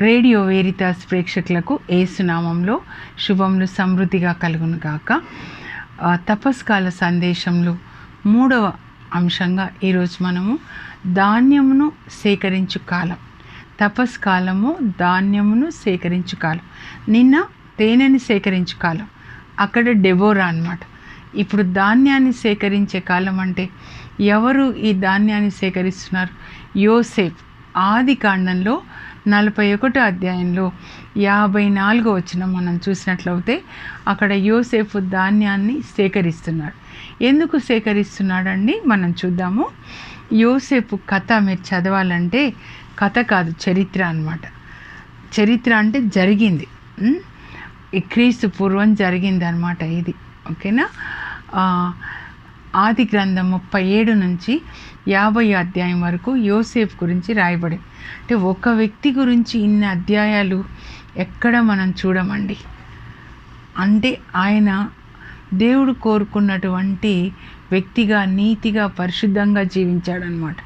Radio వేరితాస్ ప్రేక్షకులకు ఏసునామంలో శుభములు సమృద్ధిగా కలుగును కాక తపస్కాల సందేశంలో మూడవ అంశంగా ఈరోజు మనము ధాన్యమును సేకరించు కాలం. తపస్కాలము ధాన్యమును సేకరించు కాలం. నిన్న తేనెని సేకరించు కాలం. అక్కడ డెబోరా అన్నమాట. ఇప్పుడు ధాన్యాన్ని సేకరించే కాలం అంటే ఎవరు ఈ ధాన్యాన్ని సేకరిస్తున్నారు? యోసేఫ్ ఆది కాండంలో నలభై ఒకటో అధ్యాయంలో యాభై నాలుగో వచ్చిన మనం చూసినట్లయితే అక్కడ యోసేఫ్ ధాన్యాన్ని సేకరిస్తున్నాడు. ఎందుకు సేకరిస్తున్నాడండి? మనం చూద్దాము. యోసేపు కథ మీరు చదవాలంటే కథ కాదు చరిత్ర అన్నమాట. చరిత్ర అంటే జరిగింది. ఈ క్రీస్తు పూర్వం జరిగింది అనమాట ఇది. ఓకేనా? ఆది గ్రంథం ముప్పై ఏడు నుంచి యాభై అధ్యాయం వరకు యోసేఫ్ గురించి రాయబడింది అంటే ఒక వ్యక్తి గురించి ఇన్ని అధ్యాయాలు ఎక్కడ మనం చూడమండి? అంటే ఆయన దేవుడు కోరుకున్నటువంటి వ్యక్తిగా నీతిగా పరిశుద్ధంగా జీవించాడనమాట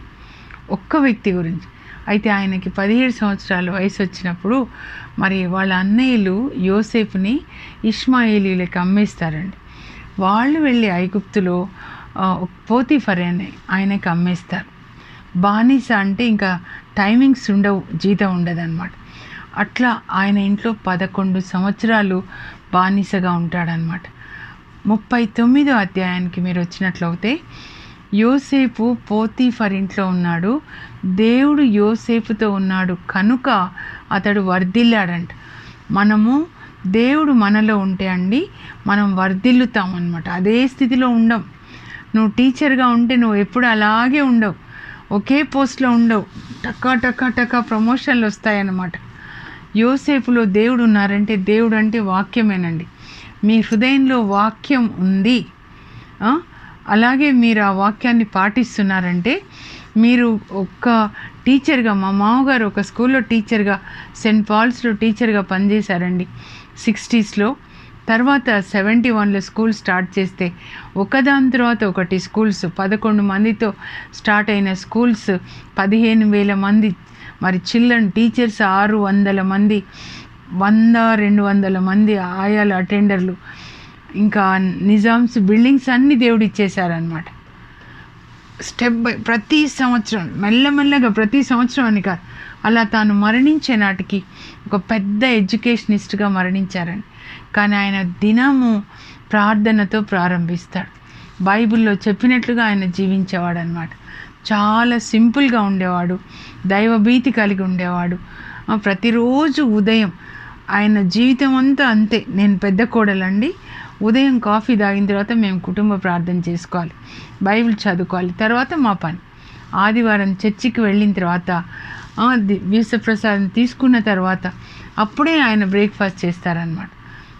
ఒక్క వ్యక్తి గురించి. అయితే ఆయనకి పదిహేడు సంవత్సరాల వయసు వచ్చినప్పుడు మరి వాళ్ళ అన్నయ్యలు యోసేఫ్ని ఇస్మాయిలీలకు అమ్మేస్తారండి. వాళ్ళు వెళ్ళి ఐగుప్తులో ఆ, పోతీఫర్ అని ఆయనకి అమ్మేస్తారు. బానిస అంటే ఇంకా టైమింగ్స్ ఉండవు జీతం ఉండదన్నమాట. అట్లా ఆయన ఇంట్లో పదకొండు సంవత్సరాలు బానిసగా ఉంటాడనమాట ముప్పై తొమ్మిదో అధ్యాయానికి మీరు వచ్చినట్లయితే యోసేపు పోతీఫర్ ఇంట్లో ఉన్నాడు. దేవుడు యోసేపుతో ఉన్నాడు కనుక అతడు వర్ధిల్లాడంట. మనము దేవుడు మనలో ఉంటే అండి మనం వర్ధిల్లుతాం అనమాట అదే స్థితిలో ఉండం. నువ్వు టీచర్గా ఉంటే నువ్వు ఎప్పుడు అలాగే ఉండవు. ఒకే పోస్ట్లో ఉండవు. టక్కా టకా టక్కా ప్రమోషన్లు వస్తాయన్నమాట. యోసేపులో దేవుడు ఉన్నారంటే దేవుడు అంటే వాక్యమేనండి. మీ హృదయంలో వాక్యం ఉంది. అలాగే మీరు ఆ వాక్యాన్ని పాటిస్తున్నారంటే మీరు ఒక్క టీచర్గా మా మామగారు ఒక స్కూల్లో టీచర్గా సెయింట్ పాల్స్లో టీచర్గా పనిచేశారండి. సిక్స్టీస్లో. తర్వాత సెవెంటీ వన్లో స్కూల్ స్టార్ట్ చేస్తే ఒకదాని తర్వాత ఒకటి స్కూల్స్. పదకొండు మందితో స్టార్ట్ అయిన స్కూల్స్ పదిహేను వేల మంది. మరి చిల్డ్రన్ టీచర్స్ ఆరు వందల మంది. వంద రెండు వందల మంది ఆయాల అటెండర్లు. ఇంకా నిజామ్స్ బిల్డింగ్స్ అన్నీ దేవుడు ఇచ్చేశారనమాట స్టెప్ బై ప్రతి సంవత్సరం మెల్లమెల్లగా ప్రతి సంవత్సరం అని కాదు అలా తాను మరణించే నాటికి ఒక పెద్ద ఎడ్యుకేషనిస్ట్గా మరణించారని. కానీ ఆయన దినము ప్రార్థనతో ప్రారంభిస్తాడు. బైబిల్లో చెప్పినట్లుగా ఆయన జీవించేవాడు అనమాట చాలా సింపుల్గా ఉండేవాడు దైవభీతి కలిగి ఉండేవాడు. ప్రతిరోజు ఉదయం ఆయన జీవితం అంతా అంతే. నేను పెద్ద కోడలండి ఉదయం కాఫీ తాగిన తర్వాత మేము కుటుంబ ప్రార్థన చేసుకోవాలి బైబిల్ చదువుకోవాలి. తర్వాత మా పని. ఆదివారం చర్చికి వెళ్ళిన తర్వాత ఆ, వీసప్రసాదం తీసుకున్న తర్వాత అప్పుడే ఆయన బ్రేక్ఫాస్ట్ చేస్తారనమాట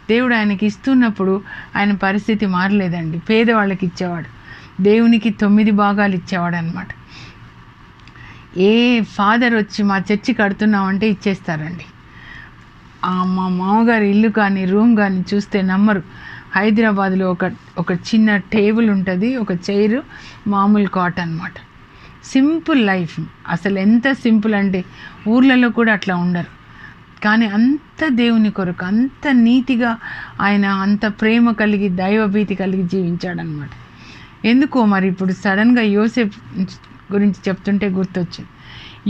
దేవుడు ఆయనకి ఇస్తున్నప్పుడు ఆయన పరిస్థితి మారలేదండి. పేదవాళ్ళకి ఇచ్చేవాడు. దేవునికి తొమ్మిది భాగాలు ఇచ్చేవాడు అనమాట ఏ ఫాదర్ వచ్చి మా చర్చి కడుతున్నామంటే ఇచ్చేస్తారండి. మా మామగారి ఇల్లు కానీ రూమ్ కానీ చూస్తే నమ్మరు. హైదరాబాద్లో ఒక ఒక చిన్న టేబుల్ ఉంటుంది ఒక చైరు మామూలు కాట్ అనమాట సింపుల్ లైఫ్. అసలు ఎంత సింపుల్ అంటే ఊర్లలో కూడా అట్లా ఉండరు. కానీ అంత దేవుని కొరకు అంత నీతిగా ఆయన అంత ప్రేమ కలిగి దైవభీతి కలిగి జీవించాడనమాట ఎందుకో మరి ఇప్పుడు సడన్గా యోసేపు గురించి చెప్తుంటే గుర్తొచ్చింది.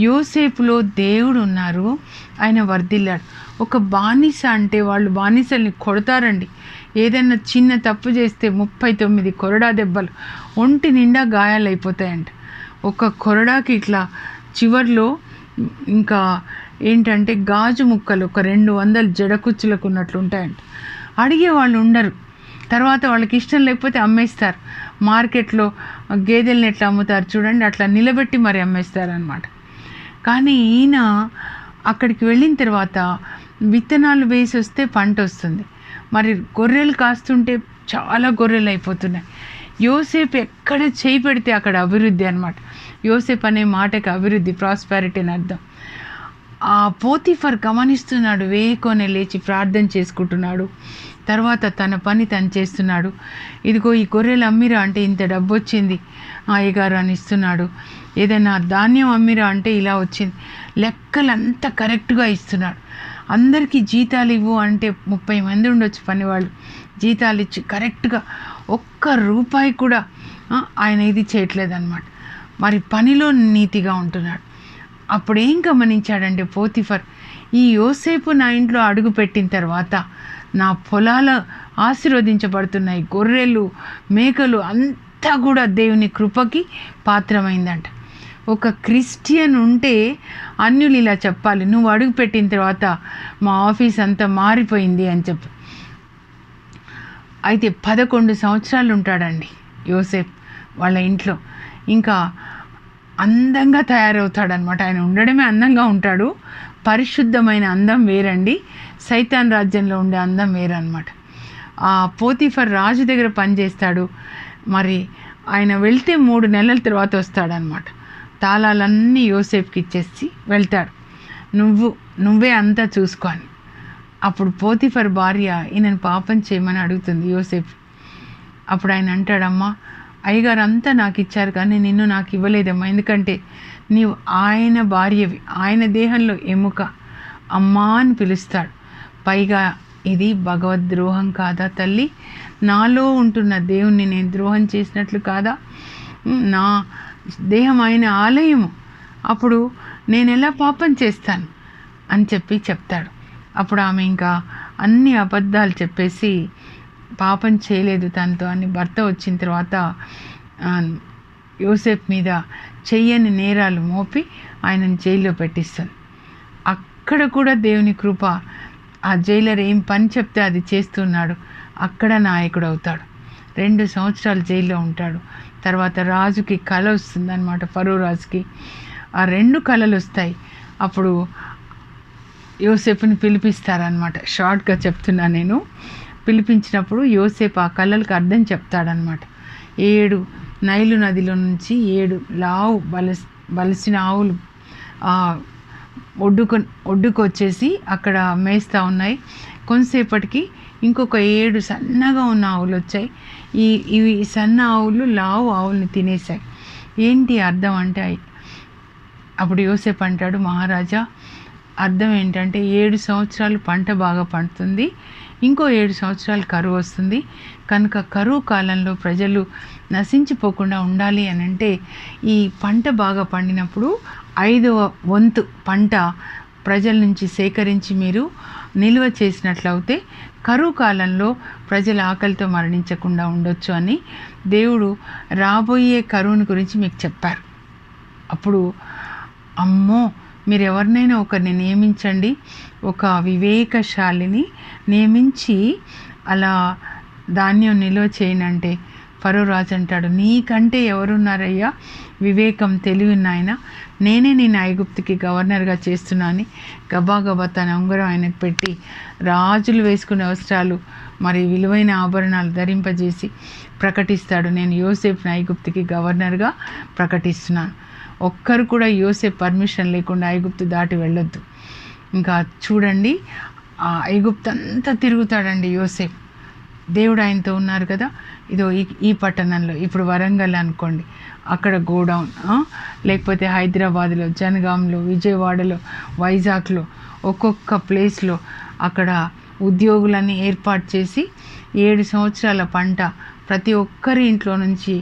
యోసేపులో దేవుడు ఉన్నారు ఆయన వర్ధిల్లాడు. ఒక బానిస అంటే వాళ్ళు బానిసల్ని కొడతారండి. ఏదైనా చిన్న తప్పు చేస్తే ముప్పై తొమ్మిది కొరడా దెబ్బలు ఒంటి నిండా గాయాలు అయిపోతాయంట ఒక కొరడాకి ఇట్లా చివర్లో ఇంకా ఏంటంటే గాజు ముక్కలు ఒక రెండు వందలు జడకుచ్చులకు ఉన్నట్లు ఉంటాయంట అడిగే వాళ్ళు ఉండరు. తర్వాత వాళ్ళకి ఇష్టం లేకపోతే అమ్మేస్తారు. మార్కెట్లో గేదెల్ని ఎట్లా అమ్ముతారు చూడండి అట్లా నిలబెట్టి మరి అమ్మేస్తారనమాట కానీ ఈయన అక్కడికి వెళ్ళిన తర్వాత విత్తనాలు వేసి వస్తే పంట వస్తుంది మరి గొర్రెలు కాస్తుంటే చాలా గొర్రెలు అయిపోతున్నాయి. యోసేపు ఎక్కడ చేయి పెడితే అక్కడ అభివృద్ధి అనమాట యోసేపు అనే మాటకి అభివృద్ధి ప్రాస్పారిటీ అని అర్థం. ఆ పోతిఫర్ గమనిస్తున్నాడు వేకోనే లేచి ప్రార్థన చేసుకుంటున్నాడు. తర్వాత తన పని తను చేస్తున్నాడు. ఇదిగో ఈ గొర్రెలు అమ్మిరా అంటే ఇంత డబ్బు వచ్చింది. అయ్యగారు అని ఇస్తున్నాడు. ఏదైనా ధాన్యం అమ్మిరా అంటే ఇలా వచ్చింది. లెక్కలంతా కరెక్ట్గా ఇస్తున్నాడు. అందరికీ జీతాలు ఇవ్వు అంటే ముప్పై మంది ఉండొచ్చు పనివాళ్ళు. జీతాలు ఇచ్చి కరెక్ట్గా ఒక్క రూపాయి కూడా ఆయన ఇది చేయట్లేదన్నమాట. మరి పనిలో నీతిగా ఉంటున్నాడు. అప్పుడు ఏం గమనించాడంటే పోతిఫర్ ఈ యోసేపు నా ఇంట్లో అడుగు పెట్టిన తర్వాత నా పొలాలు ఆశీర్వదించబడుతున్నాయి గొర్రెలు మేకలు అంతా కూడా దేవుని కృపకి పాత్రమైందంట. ఒక క్రిస్టియన్ ఉంటే అన్యులు ఇలా చెప్పాలి. నువ్వు అడుగు పెట్టిన తర్వాత మా ఆఫీస్ అంతా మారిపోయింది అని చెప్పి. అయితే పదకొండు సంవత్సరాలు ఉంటాడండి యోసేఫ్ వాళ్ళ ఇంట్లో. ఇంకా అందంగా తయారవుతాడనమాట ఆయన ఉండడమే అందంగా ఉంటాడు. పరిశుద్ధమైన అందం వేరండి. సైతాన్ రాజ్యంలో ఉండే అందం వేరనమాట ఆ పోతిఫర్ రాజు దగ్గర పనిచేస్తాడు. మరి ఆయన వెళ్తే మూడు నెలల తర్వాత వస్తాడనమాట తాళాలన్నీ యోసేఫ్కి ఇచ్చేసి వెళ్తాడు. నువ్వు నువ్వే అంతా చూసుకొని. అప్పుడు పోతిఫర్ భార్య ఈయనను పాపం చేయమని అడుగుతుంది యోసేఫ్ అప్పుడు ఆయన అంటాడమ్మా అయ్యగారు అంతా నాకు ఇచ్చారు కానీ నిన్ను నాకు ఇవ్వలేదమ్మా. ఎందుకంటే నీవు ఆయన భార్యవి ఆయన దేహంలో ఎముక. అమ్మా అని పిలుస్తాడు. పైగా ఇది భగవద్ద్రోహం కాదా తల్లి? నాలో ఉంటున్న దేవుణ్ణి నేను ద్రోహం చేసినట్లు కాదా? నా దేహం ఆయన ఆలయము. అప్పుడు నేను ఎలా పాపం చేస్తాను? అని చెప్పి చెప్తాడు. అప్పుడు ఆమె ఇంకా అన్ని అబద్ధాలు చెప్పేసి పాపం చేయలేదు తనతో అని భర్త వచ్చిన తర్వాత ఆ, యోసేఫ్ మీద చెయ్యని నేరాలు మోపి ఆయనను జైల్లో పెట్టిస్తుంది అక్కడ కూడా దేవుని కృప ఆ జైలర్ ఏం పని చెప్తే అది చేస్తున్నాడు. అక్కడ నాయకుడు అవుతాడు. రెండు సంవత్సరాలు జైల్లో ఉంటాడు. తర్వాత రాజుకి కళ వస్తుంది అనమాట ఫరో రాజుకి. ఆ రెండు కళలు వస్తాయి. అప్పుడు యోసేపుని పిలిపిస్తారనమాట షార్ట్గా చెప్తున్నా నేను. పిలిపించినప్పుడు యోసేపు ఆ కళలకు అర్థం చెప్తాడనమాట ఏడు నైలు నదిలో నుంచి ఏడు లావు బలస్ బలిసిన ఆవులు ఆ, ఒడ్డుకు ఒడ్డుకు వచ్చేసి అక్కడ మేస్తూ ఉన్నాయి. కొంతసేపటికి ఇంకొక ఏడు సన్నగా ఉన్న ఆవులు వచ్చాయి. ఈ ఇవి సన్న ఆవులు లావు ఆవుల్ని తినేసాయి ఏంటి అర్థం అంటే అప్పుడు యోసేపు అంటాడు మహారాజా అర్థం ఏంటంటే ఏడు సంవత్సరాలు పంట బాగా పండుతుంది ఇంకో ఏడు సంవత్సరాలు కరువు వస్తుంది. కనుక కరువు కాలంలో ప్రజలు నశించిపోకుండా ఉండాలి అని అంటే ఈ పంట బాగా పండినప్పుడు ఐదవ వంతు పంట ప్రజల నుంచి సేకరించి మీరు నిల్వ చేసినట్లయితే కరువు కాలంలో ప్రజల ఆకలితో మరణించకుండా ఉండొచ్చు అని దేవుడు రాబోయే కరువుని గురించి మీకు చెప్పారు. అప్పుడు అమ్మో మీరు ఎవరినైనా ఒకరిని నియమించండి ఒక వివేకశాలిని నియమించి అలా ధాన్యం నిల్వ చేయనంటే ఫరో రాజు అంటాడు నీకంటే ఎవరున్నారయ్యా? వివేకం తెలివి నాయన నేనే నేను ఐగుప్తుకి గవర్నర్గా చేస్తున్నాను గబా గబా తన ఉంగరం ఆయనకు పెట్టి రాజులు వేసుకునే వస్త్రాలు మరి విలువైన ఆభరణాలు ధరింపజేసి ప్రకటిస్తాడు. నేను యోసేఫ్ ఐగుప్తుకి గవర్నర్గా ప్రకటిస్తున్నాను. ఒక్కరు కూడా యోసేఫ్ పర్మిషన్ లేకుండా ఐగుప్తు దాటి వెళ్ళొద్దు. ఇంకా చూడండి ఆ ఐగుప్తు అంతా తిరుగుతాడండి యోసేఫ్ దేవుడు ఆయనతో ఉన్నారు కదా? ఇదో ఈ ఈ పట్టణంలో ఇప్పుడు వరంగల్ అనుకోండి. అక్కడ గోడౌన్ లేకపోతే హైదరాబాద్లో జనగాంలో విజయవాడలో వైజాగ్లో ఒక్కొక్క ప్లేస్లో అక్కడ ఉద్యోగులని ఏర్పాటు చేసి ఏడు సంవత్సరాల పంట ప్రతి ఒక్కరి ఇంట్లో నుంచి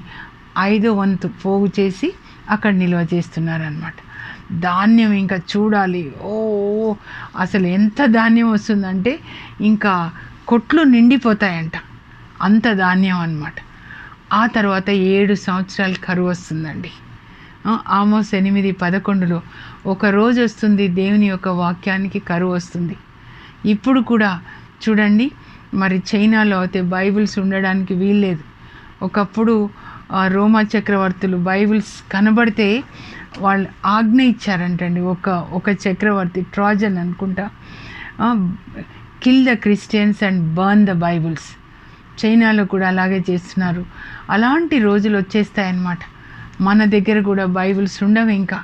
ఐదో వంతు పోగు చేసి అక్కడ నిల్వ చేస్తున్నారనమాట ధాన్యం ఇంకా చూడాలి. ఓ అసలు ఎంత ధాన్యం వస్తుందంటే ఇంకా కొట్లు నిండిపోతాయంట. అంత ధాన్యం అన్నమాట. ఆ తర్వాత ఏడు సంవత్సరాలు కరువు వస్తుందండి. ఆ, ఆమోస్ ఎనిమిది పదకొండులో ఒక రోజు వస్తుంది దేవుని యొక్క వాక్యానికి కరువు వస్తుంది. ఇప్పుడు కూడా చూడండి మరి చైనాలో అయితే బైబిల్స్ ఉండడానికి వీల్లేదు. ఒకప్పుడు రోమా చక్రవర్తులు బైబిల్స్ కనబడితే వాళ్ళు ఆజ్ఞ ఇచ్చారంటండి. ఒక ఒక చక్రవర్తి ట్రాజన్ అనుకుంటా. Kill the Christians and burn the Bibles చైనాలో కూడా అలాగే చేస్తున్నారు. అలాంటి రోజులు వచ్చేస్తాయన్నమాట. మన దగ్గర కూడా బైబిల్స్ ఉండవు ఇంకా.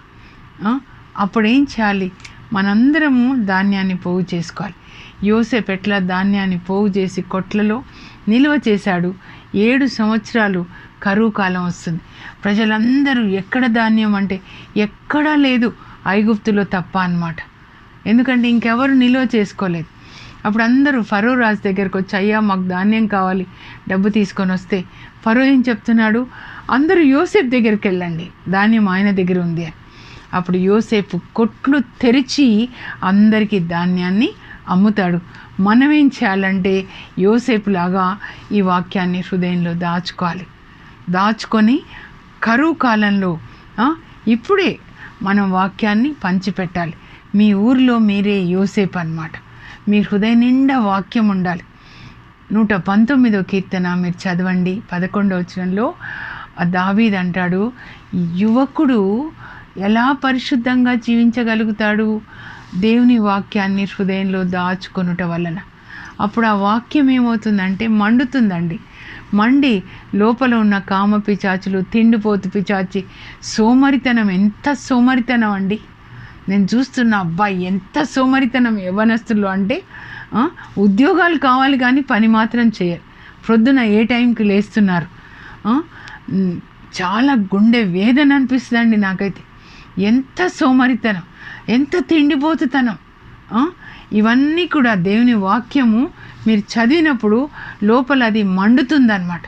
అప్పుడు ఏం చేయాలి? మనందరము ధాన్యాన్ని పోగు చేసుకోవాలి. యోసేపు ఎట్లా ధాన్యాన్ని పోగు చేసి కొట్లలో నిల్వ చేశాడు? ఏడు సంవత్సరాలు కరువు కాలం వస్తుంది. ప్రజలందరూ ఎక్కడ ధాన్యం అంటే ఎక్కడా లేదు. ఐగుప్తులో తప్ప అన్నమాట. ఎందుకంటే ఇంకెవరు నిల్వ చేసుకోలేదు. అప్పుడు అందరూ ఫరో రాజు దగ్గరకు వచ్చి అయ్యా మాకు ధాన్యం కావాలి డబ్బు తీసుకొని వస్తే. ఫరో ఏం చెప్తున్నాడు? అందరూ యోసేపు దగ్గరికి వెళ్ళండి ధాన్యం ఆయన దగ్గర ఉంది అప్పుడు యోసేపు కొట్లు తెరిచి అందరికీ ధాన్యాన్ని అమ్ముతాడు. మనం ఏం చేయాలంటే యోసేపులాగా ఈ వాక్యాన్ని హృదయంలో దాచుకోవాలి. దాచుకొని కరువు కాలంలో ఇప్పుడే మనం వాక్యాన్ని పంచిపెట్టాలి. మీ ఊర్లో మీరే యోసేపు అన్నమాట. మీ హృదయం నిండా వాక్యం ఉండాలి. నూట పంతొమ్మిదో కీర్తన మీరు చదవండి. పదకొండవ వచనంలో ఆ దావీద్ అంటాడు యువకుడు ఎలా పరిశుద్ధంగా జీవించగలుగుతాడు? దేవుని వాక్యాన్ని హృదయంలో దాచుకొనుట వలన. అప్పుడు ఆ వాక్యం ఏమవుతుందంటే మండుతుందండి. మండి లోపల ఉన్న కామ పిచాచులు తిండిపోతు పిచాచి సోమరితనం ఎంత సోమరితనం అండి. నేను చూస్తున్న అబ్బాయి ఎంత సోమరితనం యవనస్తులు అంటే ఉద్యోగాలు కావాలి కానీ పని మాత్రం చేయరు. ప్రొద్దున ఏ టైంకి లేస్తున్నారు? చాలా గుండె వేదన అనిపిస్తుందండి నాకైతే. ఎంత సోమరితనం ఎంత తిండిపోతుతనం ఇవన్నీ కూడా దేవుని వాక్యము మీరు చదివినప్పుడు లోపల అది మండుతుందన్నమాట.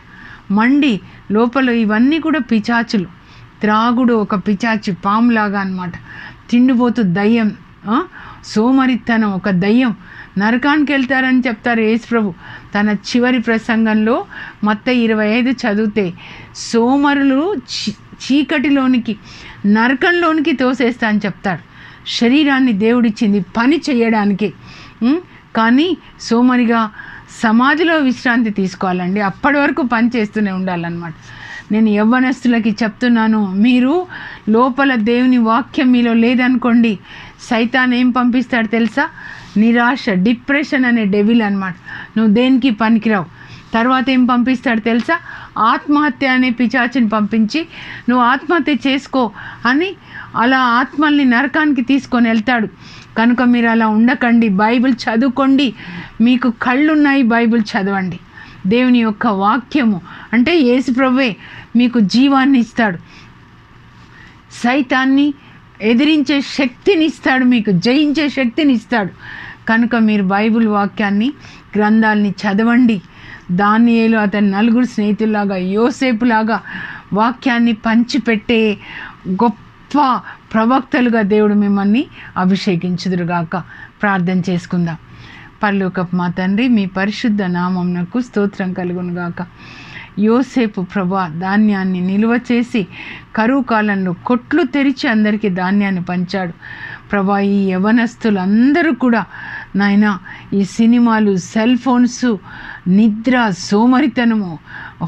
మండి లోపల ఇవన్నీ కూడా పిచాచులు. త్రాగుడు ఒక పిచాచి పాములాగా అనమాట తిండిపోతూ దయ్యం సోమరితనం ఒక దయ్యం. నరకానికి వెళ్తారని చెప్తారు యేసు ప్రభు. తన చివరి ప్రసంగంలో మొత్త ఇరవై ఐదు చదివితే సోమరులు చీకటిలోనికి నరకంలోనికి తోసేస్తా అని చెప్తాడు శరీరాన్ని దేవుడిచ్చింది పని చేయడానికి. కానీ సోమరిగా సమాధిలో విశ్రాంతి తీసుకోవాలండి. అప్పటి వరకు పని చేస్తూనే ఉండాలన్నమాట. నేను యవ్వనస్తులకి చెప్తున్నాను మీరు లోపల దేవుని వాక్యం మీలో లేదనుకోండి సైతాన్ ఏం పంపిస్తాడు తెలుసా? నిరాశ డిప్రెషన్ అనే డెవిల్ అన్నమాట. నువ్వు దేనికి పనికిరావు? తర్వాత ఏం పంపిస్తాడు తెలుసా? ఆత్మహత్య అనే పిచాచిని పంపించి నువ్వు ఆత్మహత్య చేసుకో అని అలా ఆత్మల్ని నరకానికి తీసుకొని వెళ్తాడు. కనుక మీరు అలా ఉండకండి బైబిల్ చదువుకోండి. మీకు కళ్ళున్నాయి బైబిల్ చదవండి. దేవుని యొక్క వాక్యము. అంటే ఏసుప్రభువే మీకు జీవాన్ని ఇస్తాడు. సైతాన్ని ఎదిరించే శక్తిని ఇస్తాడు మీకు జయించే శక్తిని ఇస్తాడు. కనుక మీరు బైబిల్ వాక్యాన్ని గ్రంథాలని చదవండి. దానియేలు అతని నలుగురు స్నేహితుల్లాగా యోసేపులాగా వాక్యాన్ని పంచిపెట్టే గొప్ప ప్రవక్తలుగా దేవుడు మిమ్మల్ని అభిషేకించుదురుగాక. ప్రార్థన చేసుకుందాం. పర్లోకపు మా తండ్రి మీ పరిశుద్ధ నామంనకు స్తోత్రం కలుగునుగాక యోసేపు ప్రభా ధాన్యాన్ని నిల్వ చేసి కరువు కాలంలో కొట్లు తెరిచి అందరికీ ధాన్యాన్ని పంచాడు. ప్రభా ఈ యవనస్తులందరూ కూడా నాయన ఈ సినిమాలు సెల్ ఫోన్స్ నిద్ర సోమరితనము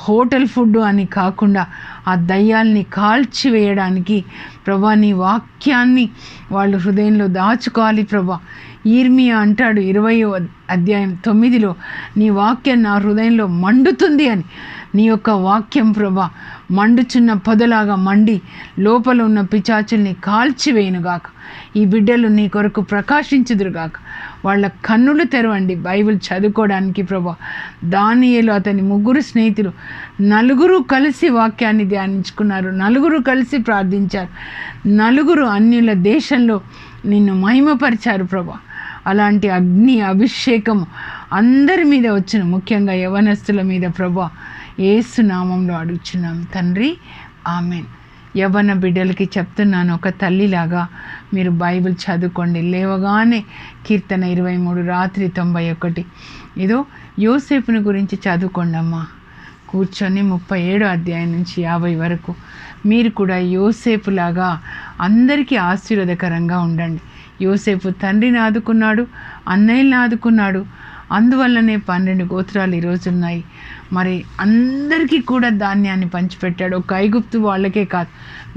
హోటల్ ఫుడ్ అని కాకుండా ఆ దయ్యాల్ని కాల్చివేయడానికి ప్రభా నీ వాక్యాన్ని వాళ్ళు హృదయంలో దాచుకోవాలి ప్రభా. ఈర్మియా అంటాడు ఇరవై అధ్యాయం తొమ్మిదిలో నీ వాక్యం నా హృదయంలో మండుతుంది అని. నీ యొక్క వాక్యం ప్రభా మండుచున్న పొదలాగా మండి లోపల ఉన్న పిచాచుల్ని కాల్చివేయునుగాక ఈ బిడ్డలు నీ కొరకు ప్రకాశించుదురుగాక వాళ్ళ కన్నులు తెరవండి బైబిల్ చదువుకోవడానికి ప్రభా. దానియలు అతని ముగ్గురు స్నేహితులు నలుగురు కలిసి వాక్యాన్ని ధ్యానించుకున్నారు. నలుగురు కలిసి ప్రార్థించారు. నలుగురు అన్యుల దేశంలో నిన్ను మహిమపరిచారు ప్రభా. అలాంటి అగ్ని అభిషేకం అందరి మీద వచ్చిన. ముఖ్యంగా యవనస్తుల మీద ప్రభా. ఏసునామంలో అడుగుచున్నాం. తండ్రి ఆమెన్. యవ్వన బిడ్డలకి చెప్తున్నాను ఒక తల్లిలాగా మీరు బైబిల్ చదువుకోండి. లేవగానే కీర్తన ఇరవై మూడు రాత్రి తొంభై ఒకటి. ఏదో యోసేపుని గురించి చదువుకోండి అమ్మా కూర్చొని ముప్పై ఏడు అధ్యాయం నుంచి యాభై వరకు మీరు కూడా యోసేపులాగా అందరికీ ఆశీర్వాదకరంగా ఉండండి. యోసేపు తండ్రిని ఆదుకున్నాడు అన్నయ్యని ఆదుకున్నాడు. అందువల్లనే పన్నెండు గోత్రాలు ఈరోజు ఉన్నాయి. మరి అందరికీ కూడా ధాన్యాన్ని పంచిపెట్టాడు. ఒక ఐగుప్తు వాళ్ళకే కాదు.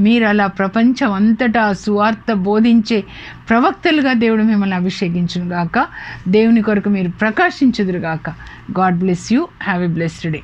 మీరు అలా ప్రపంచం అంతటా సువార్త బోధించే ప్రవక్తలుగా దేవుడు మిమ్మల్ని అభిషేకించును గాక దేవుని కొరకు మీరు ప్రకాశించుదురు గాక God bless you. Have a blessed day.